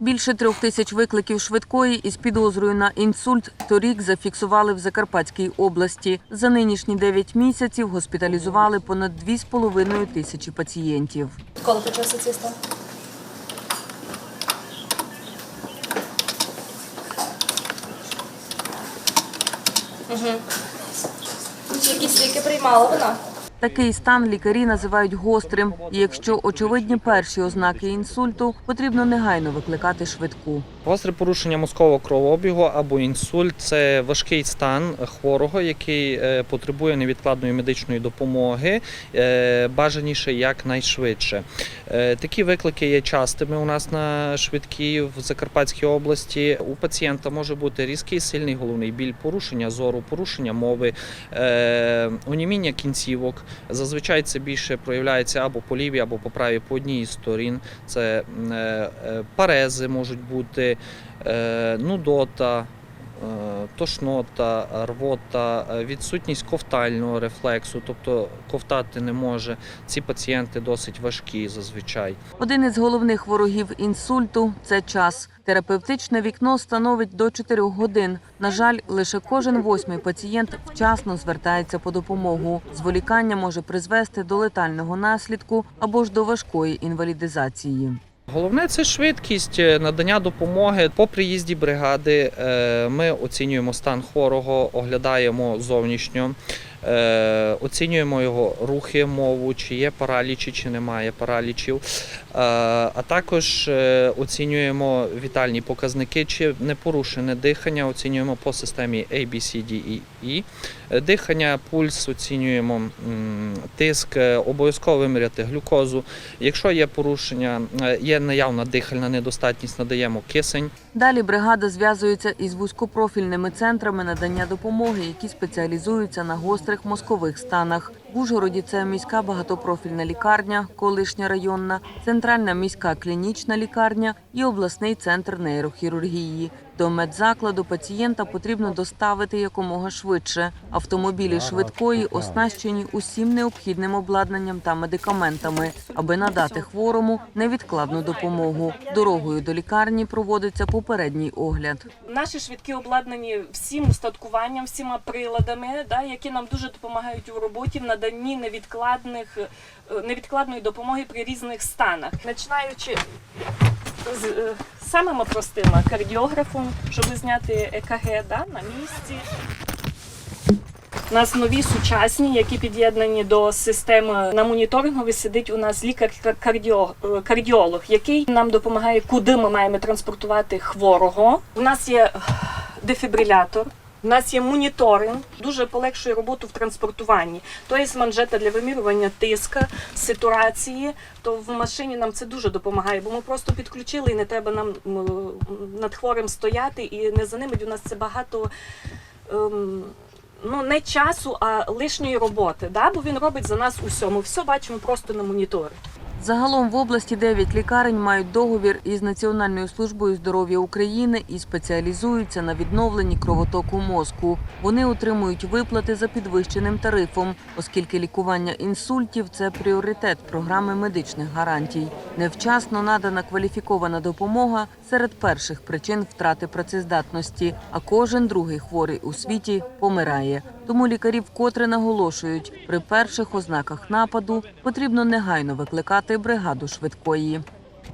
Більше трьох тисяч викликів швидкої із підозрою на інсульт торік зафіксували в Закарпатській області. За нинішні 9 місяців госпіталізували понад 2,5 тисячі пацієнтів. Коли почався цей стан? Угу. Якісь ліки приймала вона? Такий стан лікарі називають гострим. І якщо очевидні перші ознаки інсульту, потрібно негайно викликати швидку. Гостре порушення мозкового кровообігу або інсульт це важкий стан хворого, який е, потребує невідкладної медичної допомоги, е, бажаніше якнайшвидше. Е, Такі виклики є частими у нас на швидкій в Закарпатській області. У пацієнта може бути різкий сильний головний біль, порушення зору, порушення мови, оніміння кінцівок. Зазвичай це більше проявляється або по лівій, або по правій по одній із сторін. Це е, е, парези можуть бути, е, нудота. Е, Тошнота, рвота, е, відсутність ковтального рефлексу, тобто ковтати не може. Ці пацієнти досить важкі зазвичай. Один із головних ворогів інсульту це час. Терапевтичне вікно становить до 4 годин. На жаль, лише кожен восьмий пацієнт вчасно звертається по допомогу. Зволікання може призвести до летального наслідку або ж до важкої інвалідизації. Головне це швидкість е, надання допомоги. По приїзді бригади е, ми оцінюємо стан хворого, оглядаємо зовнішньо, оцінюємо його рухи, мову, чи є паралічі, чи немає паралічів. Е, А також е, оцінюємо вітальні показники, чи не порушене дихання, оцінюємо по системі A, B, C, D, E, E. Е, Дихання, пульс, оцінюємо тиск, е, обов'язково виміряти глюкозу. Якщо є порушення, е, є наявна дихальна недостатність, надаємо кисень. Далі бригада зв'язується із вузькопрофільними центрами надання допомоги, які спеціалізуються на гострих мозкових станах. В Ужгороді це міська багатопрофільна лікарня, колишня районна, центральна міська клінічна лікарня і обласний центр нейрохірургії. До медзакладу пацієнта потрібно доставити якомога швидше. Автомобілі швидкої оснащені усім необхідним обладнанням та медикаментами, аби надати хворому невідкладну допомогу. Дорогою до лікарні проводиться попередній огляд. Наші швидкі обладнані всім устаткуванням, всіма приладами, да, які нам дуже допомагають у роботі в наданні невідкладних, е, невідкладної допомоги при різних станах. Починаючи з е, самими простими кардіографом, щоб зняти ЕКГ да, на місці. У нас нові сучасні, які під'єднані до системи на моніторингові сидить у нас лікар-кардіолог, який нам допомагає, куди ми маємо транспортувати хворого. У нас є дефібрилятор. У нас є моніторинг, дуже полегшує роботу в транспортуванні. То є манжета для вимірювання тиска, ситуації. То в машині нам це дуже допомагає, бо ми просто підключили і не треба нам над хворим стояти, і не за ними у нас це багато. Ем, ну не часу, а лишньої роботи. Да? Бо він робить за нас усьому. Все бачимо просто на моніторі. Загалом в області 9 лікарень мають договір із Національною службою здоров'я України і спеціалізуються на відновленні кровотоку мозку. Вони отримують виплати за підвищеним тарифом, оскільки лікування інсультів це пріоритет програми медичних гарантій. Невчасно надана кваліфікована допомога серед перших причин втрати працездатності, а кожен другий хворий у світі помирає. Тому лікарі вкотре наголошують, при перших ознаках нападу потрібно негайно викликати бригаду швидкої.